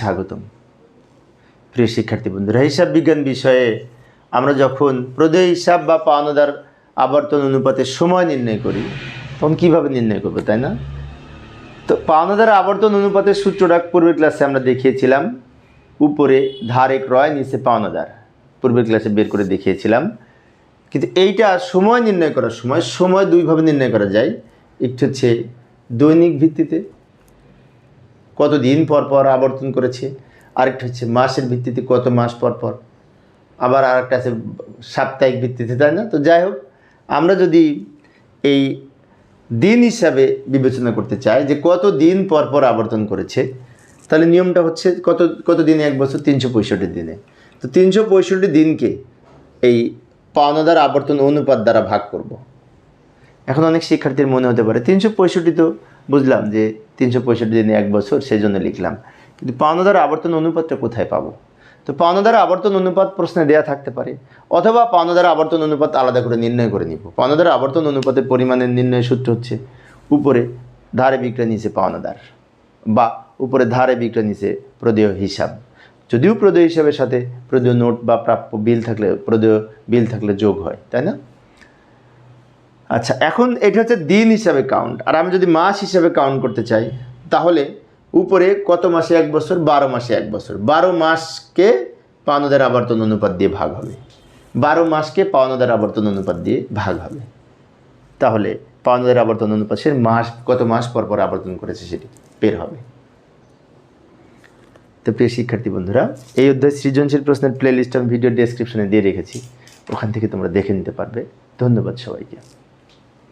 স্বাগতম। প্রিয় শিক্ষার্থী বন্ধুরা, হিসাব বিজ্ঞান বিষয়ে আমরা যখন প্রদেয় হিসাব বা পাওনাদার আবর্তন অনুপাতের সময় নির্ণয় করি, তখন কীভাবে নির্ণয় করব, তাই না? তো পাওনাদার আবর্তন অনুপাতের সূত্রটা পূর্বের ক্লাসে আমরা দেখিয়েছিলাম, উপরে ধারে ক্রয় রয়, নিচে পাওনাদার। পূর্বের ক্লাসে বের করে দেখিয়েছিলাম। কিন্তু এইটা সময় নির্ণয় করার সময় সময় দুইভাবে নির্ণয় করা যায়। একটি হচ্ছে দৈনিক ভিত্তিতে কত দিন পর পর আবর্তন করেছে? আরেকটা হচ্ছে মাসের ভিত্তিতে কত মাস পর পর? আবার আরেকটা আছে সাপ্তাহিক ভিত্তিতে, তাই না? তো যাই হোক, আমরা যদি এই দিন হিসাবে বিবেচনা করতে চাই যে কত দিন পর পর আবর্তন করেছে, তাহলে নিয়মটা হচ্ছে কত কত দিনে এক বছর তিনশো পঁয়ষট্টি দিনে। তো তিনশো পঁয়ষট্টি দিনকে এই পাওনাদার আবর্তন অনুপাত দ্বারা ভাগ করব। এখন অনেক শিক্ষার্থীর মনে হতে পারে, তিনশো পঁয়ষট্টি তো বুঝলাম যে তিনশো পঁয়ষট্টি দিনে এক বছর সেই জন্য লিখলাম। কিন্তু পাওনাদার আবর্তন অনুপাতটা কোথায় পাবো? তো পাওনাদার আবর্তন অনুপাত প্রশ্নে দেয়া থাকতে পারে। অথবা পাওনাদার আবর্তন অনুপাত আলাদা করে নির্ণয় করে নিব। পাওনাদার আবর্তন অনুপাতের পরিমাণের নির্ণয় সূত্র হচ্ছে, উপরে ধারে বিক্রয় নিচে পাওনাদার বা উপরে ধারে বিক্রয় নিচে প্রদেয় হিসাব। যদিও প্রদেয় হিসাবের সাথে প্রদেয় নোট বা প্রাপ্য বিল থাকলে, প্রদেয় বিল থাকলে যোগ হয়, তাই না? আচ্ছা এখন এটা হচ্ছে দিন হিসাবে কাউন্ট আর আমি যদি মাস হিসাবে কাউন্ট করতে চাই, তাহলে উপরে কত মাসে এক বছর? বারো মাসে এক বছর। বারো মাসকে পাওনাদার আবর্তন অনুপাত দিয়ে ভাগ হবে। বারো মাসকে পাওনাদার আবর্তন অনুপাত দিয়ে ভাগ হবে। তাহলে পাওনাদার আবর্তন অনুপাত সে মাস, কত মাস পর পর আবর্তন করেছে সেটি বের হবে। তো প্রিয় শিক্ষার্থী বন্ধুরা, এই অধ্যায় সৃজনশীল প্রশ্নের প্লে লিস্ট আমি ভিডিও ডেসক্রিপশনে দিয়ে রেখেছি। ওখান থেকে তোমরা দেখে নিতে পারবে। ধন্যবাদ সবাইকে।